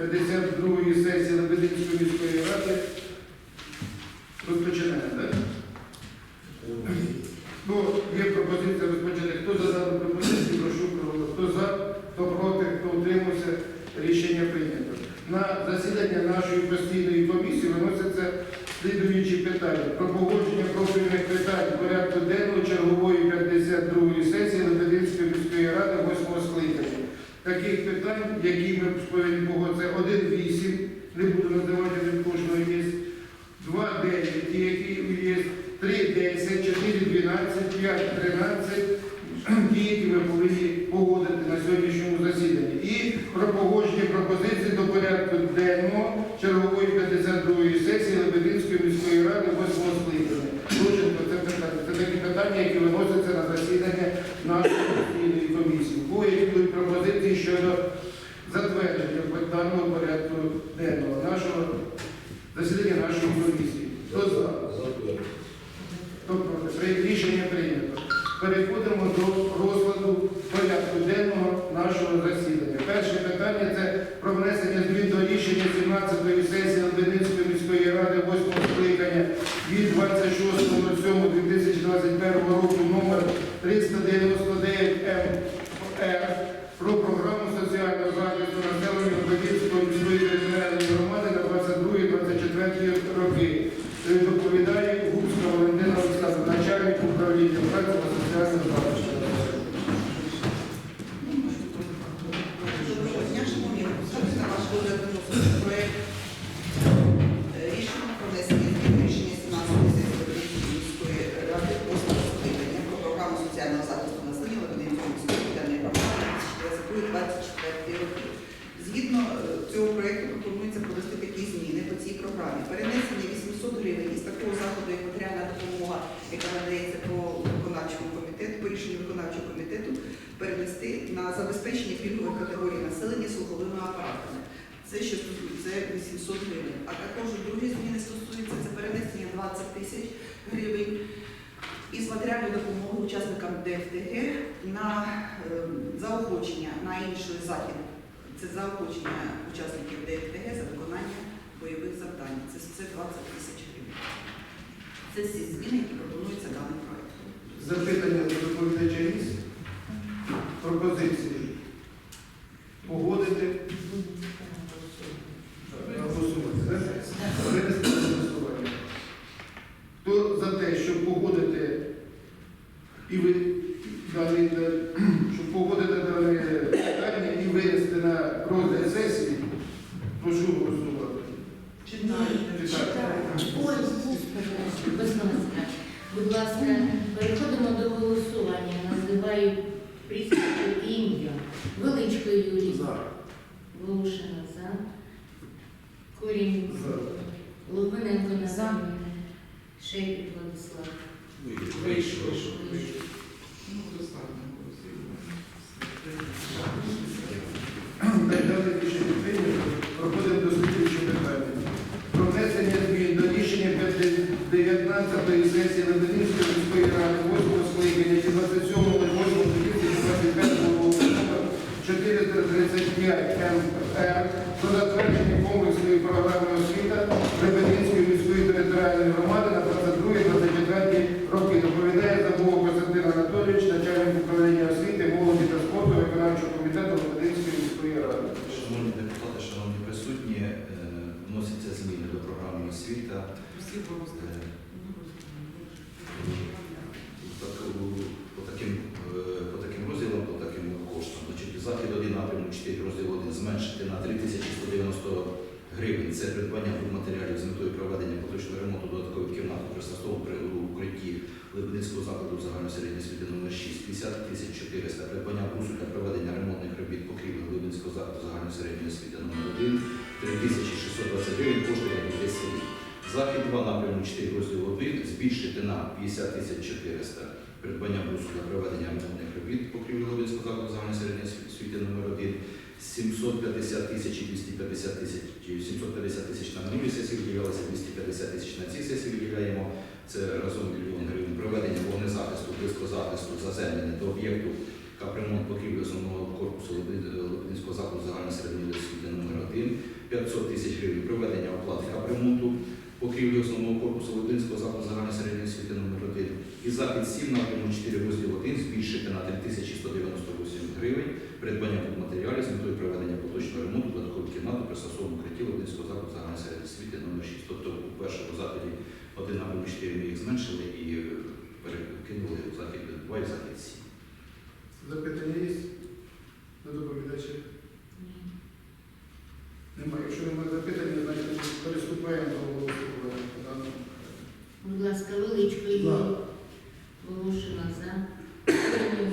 52-ї сесії Лебединської міської ради. Розпочинаємо, так? Хто є пропозиція розпочати? Хто за дану пропозицію, прошу проголосувати. Хто за, хто проти, хто утримався, рішення прийнято. На засідання нашої постійної комісії виносяться слідуючі питання. Про погодження профільних питань порядку денного чергової 52-ї сесії Лебединської міської ради 8 скликання. Питань, які ми повинні Богу, це 1.8, не буду називати від кожного є. 2.9, ті, які є 3.10, 4.12, 5.13, ті, які ми повинні погодити на сьогоднішньому засіданні. І про погодження пропозицій до порядку денного чергової 52-ї сесії Лебединської міської ради 8 скликання. Лученко, це питання. Це такі питання, які виносяться на засідання нашої постійної комісії. Бо які будуть пропозиції щодо затвердження даного порядку денного нашого засідання нашої комісії. Хто за? Хто проти? При- Рішення прийнято. Переходимо до розкладу порядку денного нашого засідання. Перше питання це про внесення змін до рішення 17-ї сесії Лебединської міської ради 8 скликання від 26.07.2021 року номер 399 МР про програму соціального захисту населення Лебединської міської територіальної громади на 22-24 роки. Е, Доповідає Губська Валентина Олександровна, начальник управління праці соціального захисту. Виноситься проект е, рішення про внесення змін до рішення 17 сесії Лебединської міської ради 8 скликання про програму соціального захисту населення Лебединської міської територіальної громади 2022-2024 роки. Згідно е, цього проекту пропонується провести такі зміни по цій програмі. Перенесення 800 гривень із такого заходу, як матеріальна допомога, яка надається по виконавчому комітету, по рішенню виконавчого комітету, перенести на категорій населення слуховими апаратами. Це що стосується 800 гривень. А також другі зміни стосуються це перенесення 20 тисяч гривень із матеріальної допомоги учасникам ДФТГ на е, заохочення на інший захід. Це заохочення учасників ДФТГ за виконання бойових завдань. Це, це 20 тисяч гривень. Це всі зміни, які пропонуються даним проектом. Запитання до доповідача? Пропозиції? Голосування. Хто за те, щоб погодити і ви далі, е, щоб погодити дане питання і винести на розгляд сесії, прошу голосувати. Читайте. Читайте. Будь ласка, переходимо до голосування. Називаю прізвище ім'я. Величко Юрій. Волошина за. Корінь. За. Логвиненко Назар. Шейпіт Владислав. Вийшов. Вийшов. Далі рішення прийнято. Проходимо до слідуючого питання. Про внесення змін до рішення 19-ї сесії Лебединської міської ради 8 скликання від 27.08.2025 року номер 435 МР про затвердження комплексної програми освіти Лебединської міської територіальної громади на 22-24 роки. Доповідає Забув Костянтин Анатолійович, начальник управління освіти, молоді та спорту виконавчого комітету Лебединської міської ради. Шановні депутати, шановні присутні, е, вносяться зміни до програми освіта. Е, так, у- По таким, е, по таким розділам, по таким коштам. Значить, захід 1 напрямок 4 розділ 1 зменшити на 3190 гривень. Це придбання матеріалів з метою проведення поточного ремонту додаткових кімнат при Састову при укритті Лебединського закладу загальної середньої освіти номер 6, 50 тисяч 400. Придбання брусу для проведення ремонтних робіт покрівлі Лебединського закладу загальної середньої освіти номер 1, 3620 гривень, коштує як 10 рік. Захід 2 напрямок 4 розділ 1 збільшити на 50 тисяч 400 придбання брусу для проведення ремонтних робіт покрівлі Лобінського закладу загальної середньої освіти номер 1 750 тисяч і 250 тисяч, чи 750 тисяч на минулій сесії виділялося, 250 тисяч на цій сесії виділяємо. Це разом мільйон гривень. Проведення вогнезахисту, близькозахисту, заземлення до об'єкту капремонт покрівлі основного корпусу Липинського закладу загальної середньої освіти номер 1 500 тисяч гривень проведення оплат капремонту покрівлі основного корпусу Липинського закладу загальної середньої освіти номер 1 і захід 7 напряму 4 розділ 1 збільшити на 3198 гривень придбання матеріалів з метою проведення поточного ремонту додаткової кімнати при стосовному укритті Липинського закладу загальної середньої освіти номер 6 Тобто у першому заході один напряму 4 ми їх зменшили і е, перекинули в захід 2 і захід 7. Запитання є? До доповідача? Немає. Якщо немає запитання, значить ми переступаємо до голосування по даному. Будь ласка, величко Юрій. За. Волошина за.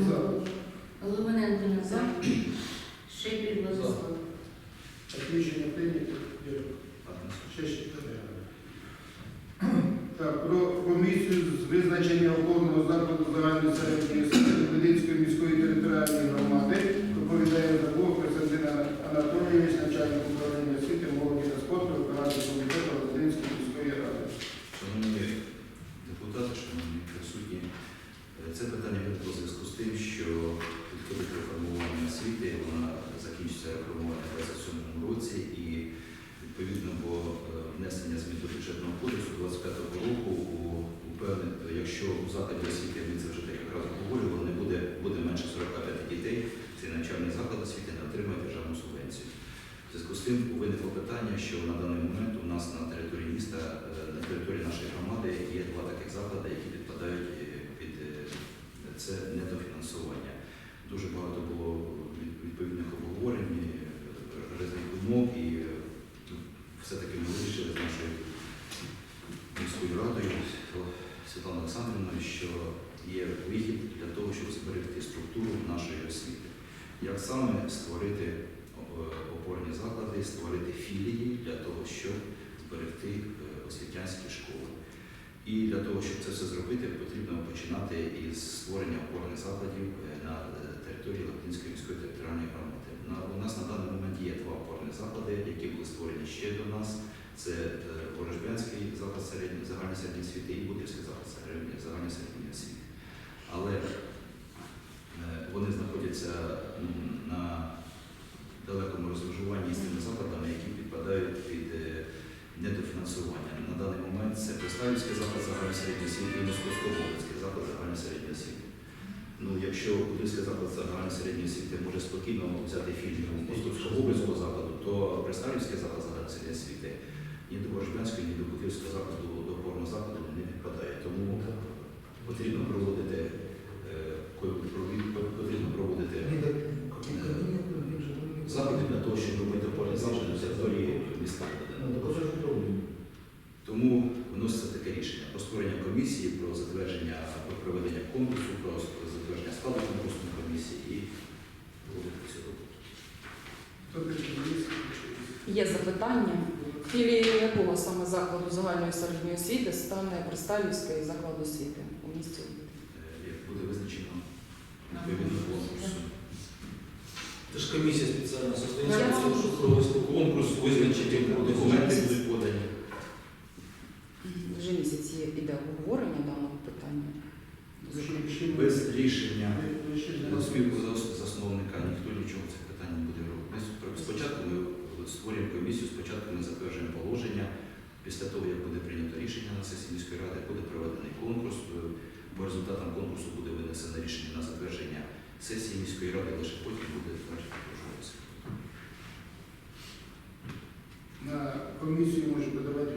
За. Лубиненко за. Шепіль Владислав. Так, Рішення прийнято. Дякую. Ще ще питання. Так, про комісію з визначення опорного закладу загальної середньої освіти Медицької міської територіальної громади доповідає Забув Костянтин Анатолійович, начальник управління освіти, молоді та спорту, виконавчий комітету Володимирської міської ради. Шановні депутати, шановні присутні, е, це питання виникло в зв'язку з тим, що підходить реформування освіти, вона закінчиться реформування в 2027 році і відповідно по е, внесення змін до бюджетного кодексу 25 року у, у певних, якщо у закладі освіти ми це вже декілька разів обговорювали, не буде, буде менше 45 дітей, цей навчальний заклад освіти не отримає державну субвенцію. В зв'язку з тим що на даний момент у нас на території міста, е, на території нашої громади є два таких заклади, які підпадають е, під е, це недофінансування. Дуже багато було відповідних обговорень, різних думок, і все-таки ми вирішили з нашою міською радою Світланою Олександрівною, що є вихід для того, щоб зберегти структуру нашої освіти. Як саме створити опорні заклади, створити філії для того, щоб зберегти е, освітянські школи. І для того, щоб це все зробити, потрібно починати із створення опорних закладів е, на е, території Латинської міської територіальної громади. У нас на даний момент є два опорні заклади, які були створені ще до нас. Це е, Ворожбянський заклад загальної середньої освіти і Будівський заклад загальної середньої освіти. Але е, вони знаходяться м, на далекому розмежуванні з тими закладами, які підпадають під е, недофінансування. На даний момент це Представівський заклад загальної середньої освіти і Московсько-Волинський заклад загальної середньої освіти. Ну, якщо Будівський заклад загальної середньої освіти може спокійно взяти фільм Московського закладу, то Представівський заклад загальної середньої освіти ні до Боржбянського, ні до Будівського закладу, до опорного закладу не підпадає. Тому потрібно проводити е, потрібно проводити заходи для того, щоб робити заклади на території міста. Рішення про створення комісії, про затвердження, про проведення конкурсу, про затвердження складу конкурсної комісії і проводити цю роботу. Є? Запитання. Філією якого саме закладу загальної середньої освіти стане Присталівський заклад освіти у місті? Е, Як буде визначено відповідно конкурсу. Це ж комісія спеціально создається, провести конкурс, визначити Документи будуть подані. Іде обговорення даного питання. Без рішення спілку засновника ніхто нічого цих питань не буде робити. Ми Спочатку ми створюємо комісію, спочатку ми затверджуємо положення. Після того, як буде прийнято рішення на сесії міської ради, буде проведений конкурс. Е, По результатам конкурсу буде винесено рішення на затвердження сесії міської ради, лише потім буде затверджено. На комісію може подавати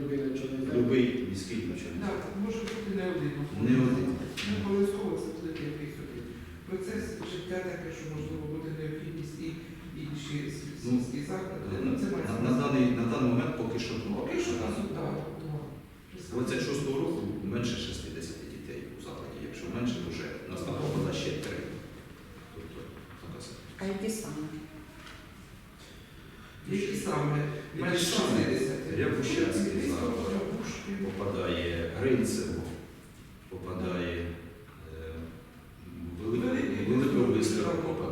закладу. Любий Так, може бути не один. Не один. Не обов'язково це буде один. Процес життя таке, що можливо буде необхідність і інші Ну, сільські заклади. На, Ну, це на, на, даний, на даний момент поки що Поки що нас так. 26-го року менше 60 করবো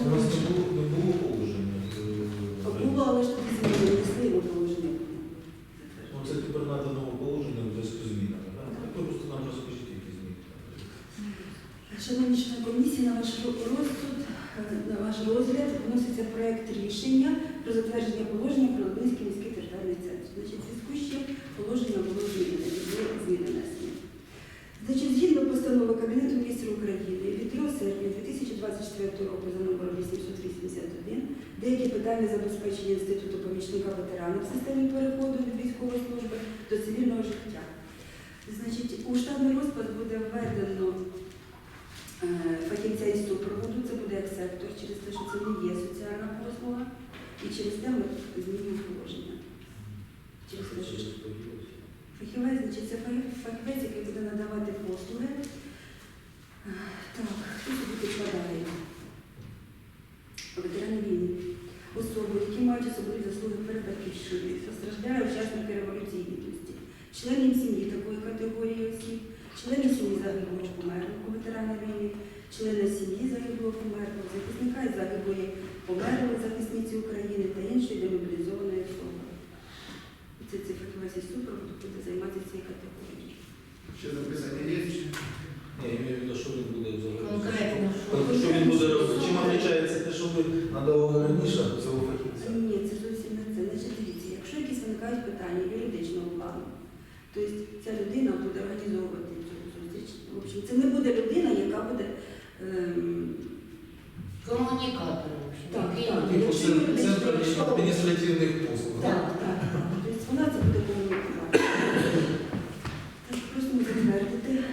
У нас не було, не було положення. е, Було, але ж тоді змінили, його положення. Ну, це тепер нове положення в зв'язку з змінами. да? Так Просто нам розкажіть, які зміни. Шановні члени комісії, на ваш розсуд, е, на ваш розгляд вноситься проект рішення про затвердження положення про Лубинський міський територіальний центр. Значить, в зв'язку з чим положення було змінене, були зміни внесені. Значить, згідно постанови Кабінету міністрів України від 2 серпня 2024 року за номером 881 деякі питання забезпечення інституту помічника ветерана в системі переходу від військової служби до цивільного життя. Значить, у штатний розклад буде введено е, фахівця із супроводу, це буде як сектор, через те, що це не є соціальна послуга, і через те ми змінюємо положення. Через те, що Фахівець, значить, це фахівець, який буде надавати послуги. Членів сім'ї такої категорії осіб, членів сім'ї загиблого померлого ветерана війни, члени сім'ї загиблого померлого, захисника і загиблої померлого захисниці України та іншої демобілізованої особи. Це ці фахівець із супроводу буде займатися цією категорією. Ще записання є? Ні, я маю в виду, що він буде взагалі. Конкретно, що? Тобто, Що він буде робити? Чим відрізняється те, що ви надавали раніше до цього фахівця? Ні, це зовсім не це. Значить, дивіться, якщо якісь виникають питання юридичного плану, то есть ця людина буде організовувати цю зустріч. В общем, це не буде людина, яка буде. Ем, Комунікатор, в общем, Так, який так. буде. Типу центр центр адміністративних послуг. да? так, так. Тобто вона це буде комунікувати. Так, просто ми затвердити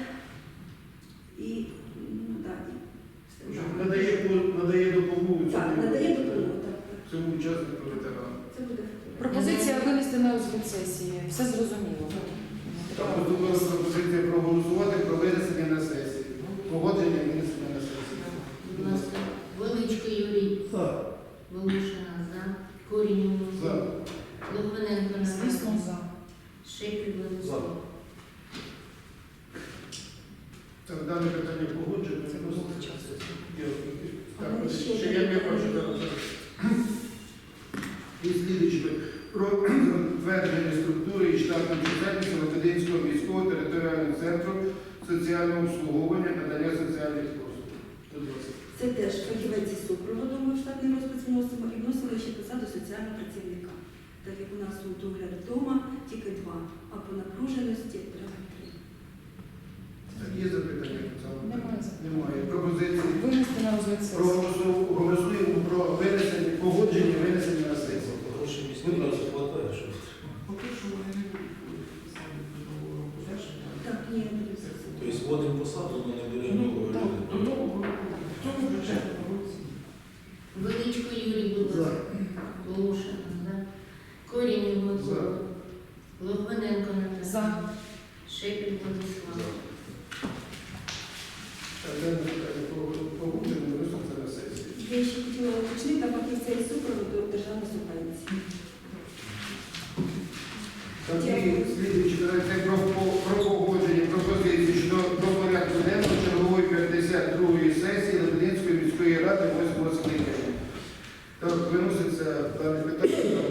і ну, далі. Все. Надає, надає допомогу Так, цьому- надає допомогу. Так, так. цьому учаснику ветерану. Це буде Пропозиція винести на розгляд сесії. Все зрозуміло. Так, поступила пропозиція проголосувати про винесення на сесію. Погодження винесення на сесію. Будь ласка, Величко Юрій. Волошина за. Корінь За. Логвиненко на Звісно, за. Шепіль Владислав. Так, дане питання погоджено. Це було часу. Так, ще я не бачу зараз. І слідуючи про затвердження структури і штатної чисельності Лебединського міського територіального центру соціального обслуговування надання соціальних послуг. Це теж фахівець із супроводу ми в штатний розпис вносимо і вносимо ще посаду соціального працівника. Так як у нас у догляд вдома тільки два, а по напруженості треба три. Так, є запитання по цьому? Немає. Немає. Пропозиції. Винести на розгляд сесії. Голосуємо про винесення, погодження винесення на сесію. Хватає, що Поки що вони не будуть писати до нового року. Дальше Так, ні, не буде все. Тобто вводимо посаду, але не беремо Ну, нового так, до людини. нового року. В цьому бюджетному році. Величко Юрій, будь За. ласка. Волошина за. Корінь Микола. Логвиненко Наталя. За. Шепіль Владислав. Я ще хотіла уточнити, там фахівця із супроводу державна субвенція. Тоді слідуючи про, про погодження пропозиції щодо до порядку денного чергової 52-ї сесії Лебединської міської ради 8 скликання. Так, виноситься дане питання